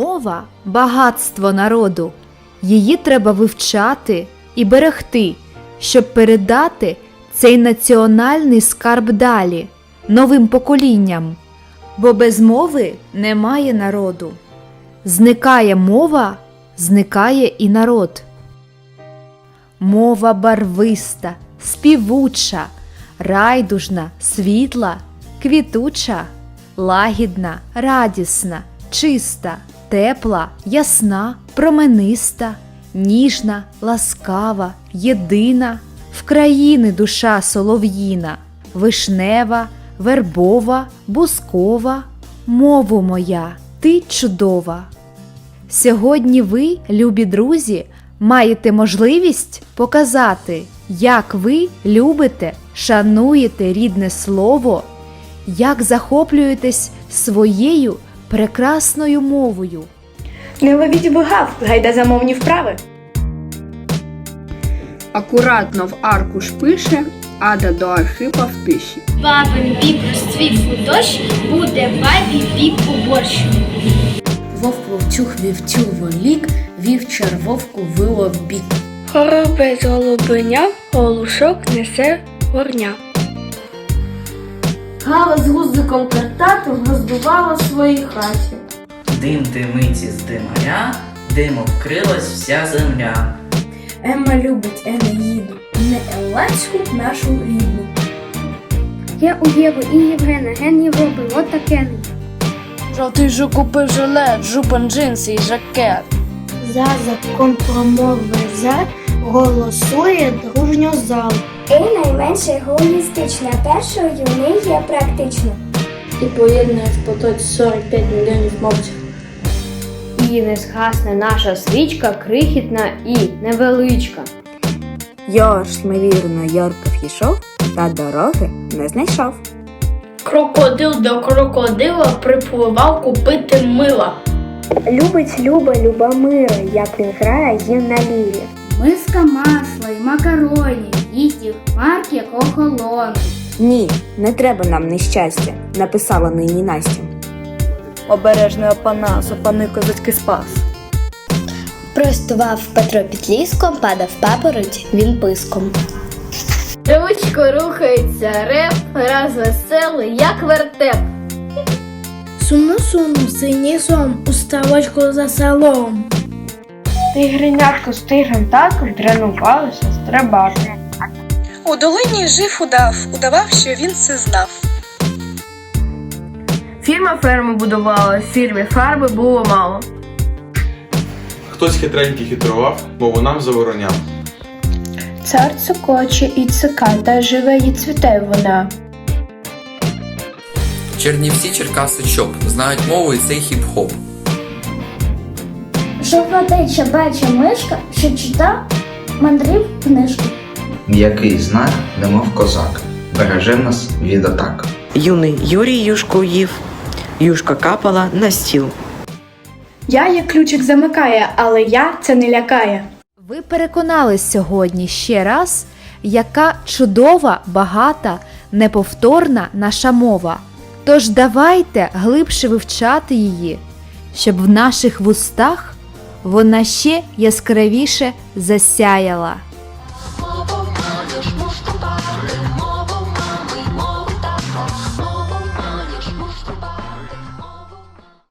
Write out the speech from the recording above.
Мова багатство народу. Її треба вивчати і берегти, щоб передати цей національний скарб далі, новим поколінням. Бо без мови немає народу. Зникає мова, зникає і народ. Мова барвиста, співуча, райдужна, світла, квітуча, лагідна, радісна, чиста, тепла, ясна, промениста, ніжна, ласкава, єдина, в країни душа солов'їна, вишнева, вербова, бускова, мову моя, ти чудова. Сьогодні ви, любі друзі, маєте можливість показати, як ви любите, шануєте рідне слово, як захоплюєтесь своєю прекрасною мовою. Не ловіть вигав, гайда замовні вправи. Акуратно в аркуш пише, ада до Архипа в тиші. Бабин бік розцвів у дощ, буде бабі бік у борщ. Вовк вовчух вівцю волік, вівчар вовку вило в бік. Хоробець голубеня, голушок несе горня. Гава з гузиком картатим роздувала в своїй хаті. Дим димиці з димаря, димом вкрилась вся земля. Ема любить Енеїду, не Елладську нашу рідну. Я у Єви і Євгена, ген Європи, от таке. Жовтий жук купив жилет, жупан джинси і жакет. За закон про мови за голосує дружньо зал. І найменше егоїстична, першою юний є практично. І поєднує в потоці 45 мільйонів мовців. І не згасне наша свічка крихітна і невеличка. Йорш, ймовірно, Йорков йшов, та дороги не знайшов. Крокодил до крокодила припливав купити мила. Любить Люба Любомира, як він грає їм на лірі. Миска масла і макароні, їсть марк як охолони. Ні, не треба нам нещастя, написала нині Настя. Обережний опанас, опани козацький спас. Простував Петро Петліском, падав папороть, він писком. Ручко рухається реп, раз веселий, як вертеп. Сумно сумно, синій сон, у ставочку за селом. Тигренятко з тигрем татом тренувалися стрибати. У долині жив удав, удавав, що він це знав. Фірма ферму будувала, в фірмі фарби було мало. Хтось хитренький хитрував, мову нам забороняв. Цар цокоче і цикада, живе і цвіте вона. Чернівці, Черкаси, ЧОП знають мову і цей хіп-хоп. Жовтеча бача мишка, що чита мандрів книжку. М'який знак, немов козак, береже нас від атак. Юний Юрій юшку їв, юшка капала на стіл. Я як ключик замикає, але я це не лякає. Ви переконались сьогодні ще раз, яка чудова, багата, неповторна наша мова. Тож давайте глибше вивчати її, щоб в наших вустах вона ще яскравіше засяяла.